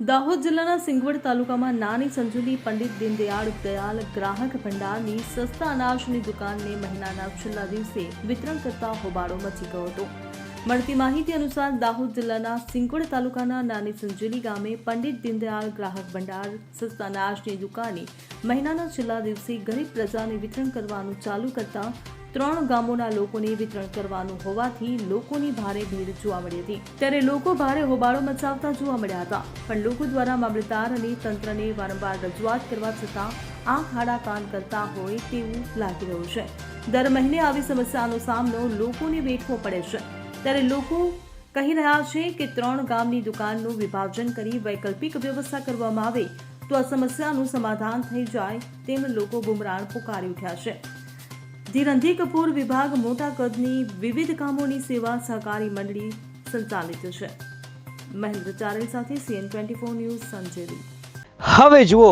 દાહોદ જિલ્લાના સિંગવડ તાલુકામાં નાની સંજુલી પંડિત દીનદયાળ દયાલ ગ્રાહક ભંડારની સસ્તા અનાજની દુકાનને મહિનાના છેલ્લા દિવસે વિતરણ કરતા હોબાળો મચી ગયો હતો. મળતી માહિતી અનુસાર દાહોદ જિલ્લાના સિંગવડ તાલુકાના નાની સંજુલી ગામે પંડિત દીનદયાળ ગ્રાહક ભંડાર સસ્તા અનાજની દુકાને મહિનાના છેલ્લા દિવસે ગરીબ પ્રજાને વિતરણ કરવાનું ચાલુ કરતા ત્રણ ગામોના લોકોને વિતરણ કરવાનું હોવાથી લોકોની ભારે ભીડ જોવા મળી હતી. ત્યારે લોકો ભારે હોબાળો મચાવતા જોવા મળ્યા હતા. પણ લોકો દ્વારા મામલતદાર અને તંત્રને વારંવાર રજૂઆત કરવા છતાં આ ખાડા કાન કરતા હોય તેવું લાગી રહ્યું છે. દર મહિને આવી સમસ્યાનો સામનો લોકોને વેઠવો પડે છે. ત્યારે લોકો કહી રહ્યા છે કે ત્રણ ગામની દુકાનનું વિભાજન કરી વૈકલ્પિક વ્યવસ્થા કરવામાં આવે તો આ સમસ્યાનું સમાધાન થઈ જાય તેમ લોકો બુમરાણ પુકારી ઉઠ્યા છે. ધીરંધી કપૂર વિભાગ મોટા કદની વિવિધ કામોની સેવા સહકારી મંડળી સંચાલિત છે. મહેન્દ્ર ચારેલ સાથે સીએન ટ્વેન્ટી ફોર ન્યૂઝ સંજેવી હવે જુઓ,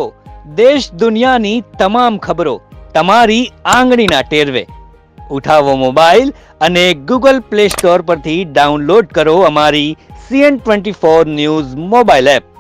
દેશ દુનિયાની તમામ ખબરો તમારી આંગળીના ટેરવે. ઉઠાવો મોબાઈલ અને ગૂગલ પ્લે સ્ટોર પરથી ડાઉનલોડ કરો અમારી CN twenty four news mobile app.